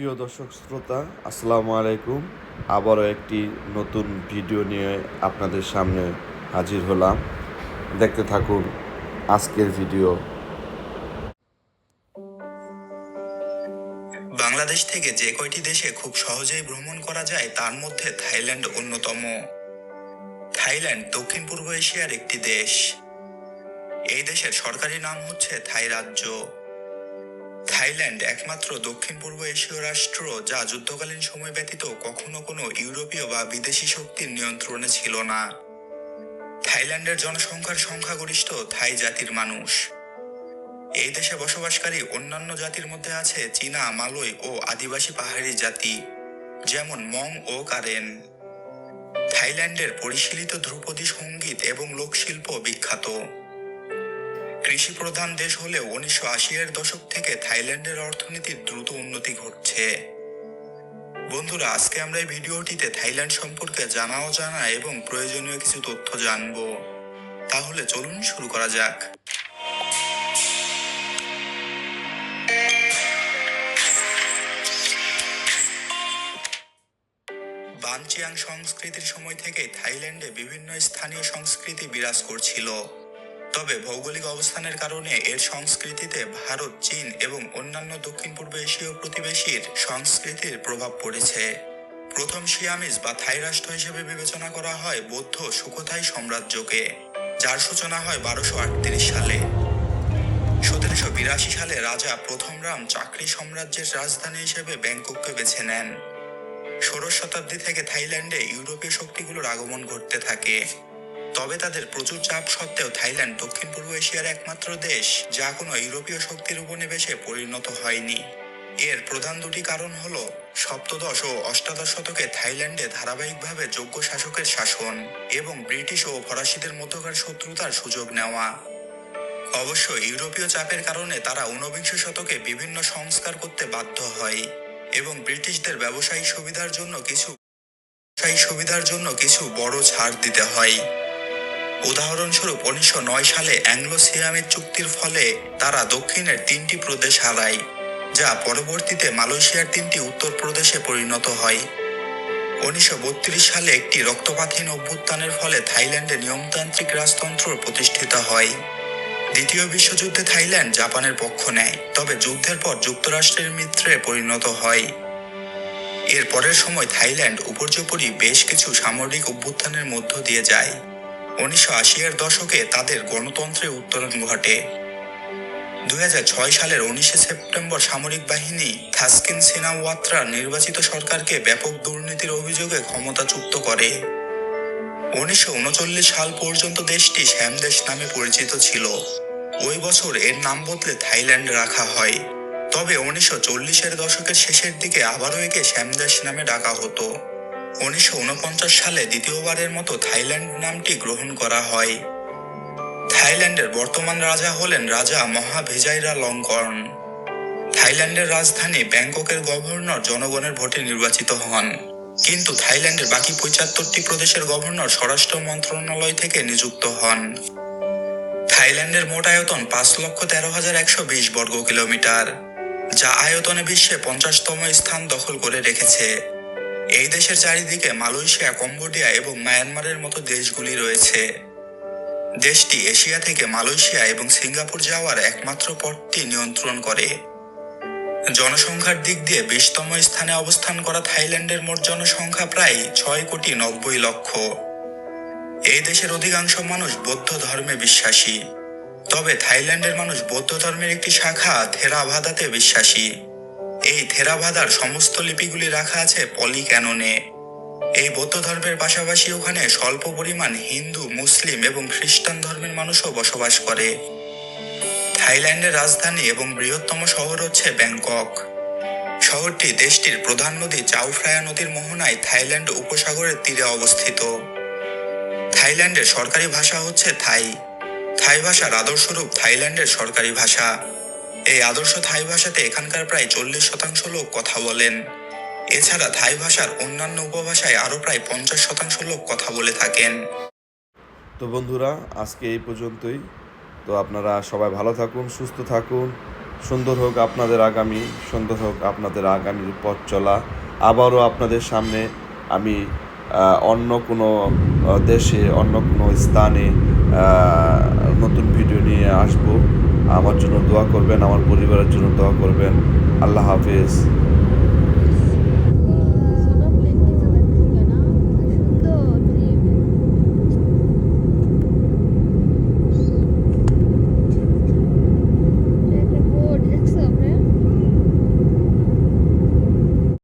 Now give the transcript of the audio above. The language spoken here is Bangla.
প্রিয় দর্শক শ্রোতা, আসসালামু আলাইকুম। আবারও একটি নতুন ভিডিও নিয়ে আপনাদের সামনে হাজির হলাম। দেখতে থাকুন আজকের ভিডিও। বাংলাদেশ থেকে যে কয়টি দেশে খুব সহজেই ভ্রমণ করা যায়, তার মধ্যে থাইল্যান্ড অন্যতম। থাইল্যান্ড দক্ষিণ পূর্ব এশিয়ার একটি দেশ। এই দেশের সরকারি নাম হচ্ছে থাই রাজ্য। থাইল্যান্ড একমাত্র দক্ষিণ পূর্ব এশীয় রাষ্ট্র যা যুদ্ধকালীন সময় ব্যতীত কখনো কোনো ইউরোপীয় বা বিদেশি শক্তির নিয়ন্ত্রণে ছিল না। থাইল্যান্ডের জনসংখ্যার সংখ্যাগরিষ্ঠ থাই জাতির মানুষ। এই দেশে বসবাসকারী অন্যান্য জাতির মধ্যে আছে চীনা, মালয় ও আদিবাসী পাহাড়ি জাতি, যেমন মং ও কারেন। থাইল্যান্ডের পরিশীলিত ধ্রুপদী সংগীত এবং লোকশিল্প বিখ্যাত। কৃষি প্রধান দেশ হলেও উনিশশো আশি এর দশক থেকে থাইল্যান্ডের অর্থনীতির দ্রুত উন্নতি ঘটছে। বন্ধুরা, আজকে আমরা এই ভিডিওটিতে থাইল্যান্ড সম্পর্কে জানা অজানা এবং প্রয়োজনীয় কিছু তথ্য জানব। তাহলে চলুন শুরু করা যাক। বানচিয়াং সংস্কৃতির সময় থেকে থাইল্যান্ডে বিভিন্ন স্থানীয় সংস্কৃতি বিরাজ করছিল। তবে ভৌগোলিক অবস্থানের কারণে এর সংস্কৃতিতে ভারত, চীন এবং অন্যান্য দক্ষিণ পূর্ব এশীয় প্রতিবেশীর সংস্কৃতির প্রভাব পড়েছে। প্রথম সিয়ামিজ বা থাই রাষ্ট্র হিসেবে বিবেচনা করা হয় বৌদ্ধ সুখথাই সাম্রাজ্যকে, যার সূচনা হয় বারোশো আটত্রিশ সালে। সতেরোশো বিরাশি সালে রাজা প্রথম রাম চাকরি সাম্রাজ্যের রাজধানী হিসেবে ব্যাংকককে বেছে নেন। ষোড়শ শতাব্দী থেকে থাইল্যান্ডে ইউরোপীয় শক্তিগুলোর আগমন ঘটতে থাকে। তবে তাদের প্রচুর চাপ সত্ত্বেও থাইল্যান্ড দক্ষিণ পূর্ব এশিয়ার একমাত্র দেশ, যা কোনো ইউরোপীয় শক্তির উপনিবেশে পরিণত হয়নি। এর প্রধান দুটি কারণ হল সপ্তদশ ও অষ্টাদশ শতকে থাইল্যান্ডে ধারাবাহিকভাবে যোগ্য শাসকের শাসন এবং ব্রিটিশ ও ফরাসিদের মধ্যকার শত্রুতার সুযোগ নেওয়া। অবশ্য ইউরোপীয় চাপের কারণে তারা ঊনবিংশ শতকে বিভিন্ন সংস্কার করতে বাধ্য হয় এবং ব্রিটিশদের ব্যবসায়ী সুবিধার জন্য কিছু ব্যবসায়ী সুবিধার জন্য কিছু বড় ছাড় দিতে হয়। উদাহরণস্বরূপ উনিশশো নয় সালে অ্যাংলো সিয়ামিক চুক্তির ফলে তারা দক্ষিণের তিনটি প্রদেশ হারায়, যা পরবর্তীতে মালয়েশিয়ার তিনটি উত্তর প্রদেশে পরিণত হয়। উনিশশো বত্রিশ সালে একটি রক্তপাতহীন অভ্যুত্থানের ফলে থাইল্যান্ডে নিয়মতান্ত্রিক রাজতন্ত্র প্রতিষ্ঠিত হয়। দ্বিতীয় বিশ্বযুদ্ধে থাইল্যান্ড জাপানের পক্ষ নেয়, তবে যুদ্ধের পর যুক্তরাষ্ট্রের মিত্রে পরিণত হয়। এর পরের সময় থাইল্যান্ড উপর্যুপরি বেশ কিছু সামরিক অভ্যুত্থানের মধ্য দিয়ে যায়। উনিশশো আশি এর দশকে তাদের গণতন্ত্রের উত্তরণ ঘটে। দু হাজার ছয় সালের উনিশে সেপ্টেম্বর সামরিক বাহিনী থাসকিন সিনাওয়াত্রা নির্বাচিত সরকারকে ব্যাপক দুর্নীতির অভিযোগে ক্ষমতাচ্যুত করে। উনিশশো উনচল্লিশ সাল পর্যন্ত দেশটি শ্যামদেশ নামে পরিচিত ছিল। ওই বছর এর নাম বদলে থাইল্যান্ড রাখা হয়। তবে উনিশশো চল্লিশের দশকের শেষের দিকে আবারও একে শ্যামদেশ নামে ডাকা হতো। উনিশশো উনপঞ্চাশ সালে দ্বিতীয়বারের মতো থাইল্যান্ড নামটি গ্রহণ করা হয়। থাইল্যান্ডের বর্তমান রাজা হলেন রাজা মহাভিজাইরা লঙ্কর্ন থাইল্যান্ডের রাজধানী ব্যাংককের গভর্নর জনগণের ভোটে নির্বাচিত হন। কিন্তু থাইল্যান্ডের বাকি পঁচাত্তরটি প্রদেশের গভর্নর স্বরাষ্ট্র মন্ত্রণালয় থেকে নিযুক্ত হন। থাইল্যান্ডের মোট আয়তন পাঁচ লক্ষ তেরো হাজার একশো বিশ বর্গ কিলোমিটার যা আয়তনে বিশ্বে পঞ্চাশতম স্থান দখল করে রেখেছে। এই দেশের চারিদিকে মালয়েশিয়া, কম্বোডিয়া এবং মায়ানমারের মতো দেশগুলি রয়েছে। দেশটি এশিয়া থেকে মালয়েশিয়া এবং সিঙ্গাপুর যাওয়ার একমাত্র পথটি নিয়ন্ত্রণ করে। জনসংখ্যার দিক দিয়ে বিশতম স্থানে অবস্থান করা থাইল্যান্ডের মোট জনসংখ্যা প্রায় ছয় কোটি নব্বই লক্ষ। এই দেশের অধিকাংশ মানুষ বৌদ্ধ ধর্মে বিশ্বাসী। তবে থাইল্যান্ডের মানুষ বৌদ্ধ ধর্মের একটি শাখা থেরাভাদাতে বিশ্বাসী। এই থেরাভাদার সমস্ত লিপিগুলি রাখা আছে পলি ক্যাননে এই বৌদ্ধ ধর্মের পাশাপাশি ওখানে স্বল্প পরিমাণ হিন্দু, মুসলিম এবং খ্রিস্টান ধর্মের মানুষও বসবাস করে। থাইল্যান্ডের রাজধানী এবং বৃহত্তম শহর হচ্ছে ব্যাংকক। শহরটি দেশটির প্রধান নদী চাউফ্রায়া নদীর মোহনায় থাইল্যান্ড উপসাগরের তীরে অবস্থিত। থাইল্যান্ডের সরকারি ভাষা হচ্ছে থাই। থাই ভাষার আদর্শরূপ থাইল্যান্ডের সরকারি ভাষা। এই আদর্শ থাই ভাষাতে এখানকার প্রায় চল্লিশ শতাংশ লোক কথা বলেন। এছাড়া থাই ভাষার অন্যান্য উপভাষায় আরও প্রায় পঞ্চাশ শতাংশ লোক কথা বলে থাকেন। তো বন্ধুরা, আজকে এই পর্যন্তই। তো আপনারা সবাই ভালো থাকুন, সুস্থ থাকুন। সুন্দর হোক আপনাদের আগামী, সুন্দর হোক আপনাদের আগামীর পথ চলা। আবারও আপনাদের সামনে আমি অন্য কোনো দেশে, অন্য কোনো স্থানে নতুন ভিডিও নিয়ে আসব। আমার জন্য দোয়া করবেন আমার পরিবারের জন্য দোয়া করবেন। আল্লাহ হাফিজ।